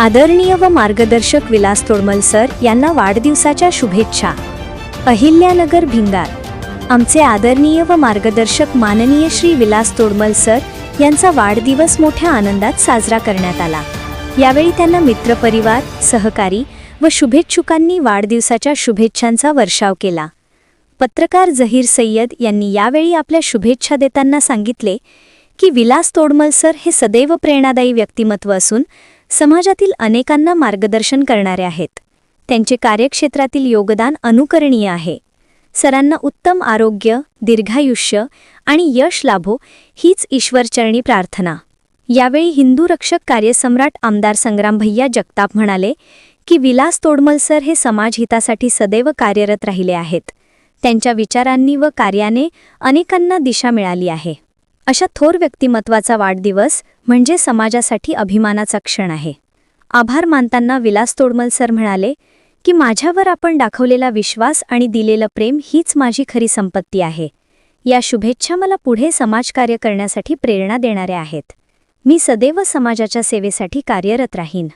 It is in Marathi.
आदरणीय व मार्गदर्शक विलास तोडमल सर यांना वाढदिवसाच्या शुभेच्छा. अहिल्यानगर भिंगार. आमचे आदरणीय व मार्गदर्शक माननीय श्री विलास तोडमल सर यांचा वाढदिवस मोठ्या आनंदात साजरा करण्यात आला. यावेळी त्यांना मित्रपरिवार सहकारी व शुभेच्छुकांनी वाढदिवसाच्या शुभेच्छांचा वर्षाव केला. पत्रकार जहीर सय्यद यांनी यावेळी आपल्या शुभेच्छा देताना सांगितले की विलास तोडमल सर हे सदैव प्रेरणादायी व्यक्तिमत्व असून समाजातील अनेकांना मार्गदर्शन करणारे आहेत. त्यांचे कार्यक्षेत्रातील योगदान अनुकरणीय आहे. सरांना उत्तम आरोग्य दीर्घायुष्य आणि यश लाभो हीच ईश्वरचरणी प्रार्थना. यावेळी हिंदू रक्षक कार्यसम्राट आमदार संग्राम भैया जगताप म्हणाले की विलास तोडमल सर हे समाजहितासाठी सदैव कार्यरत राहिले आहेत. त्यांच्या विचारांनी व कार्याने अनेकांना दिशा मिळाली आहे. अशा थोर व्यक्तिमत्वाचा वाढदिवस म्हणजे समाजासाठी अभिमानाचा क्षण आहे. आभार मानताना विलास तोडमल सर म्हणाले की माझ्यावर आपण दाखवलेला विश्वास आणि दिलेलं प्रेम हीच माझी खरी संपत्ती आहे. या शुभेच्छा मला पुढे समाजकार्य करण्यासाठी प्रेरणा देणाऱ्या आहेत. मी सदैव समाजाच्या सेवेसाठी कार्यरत राहीन.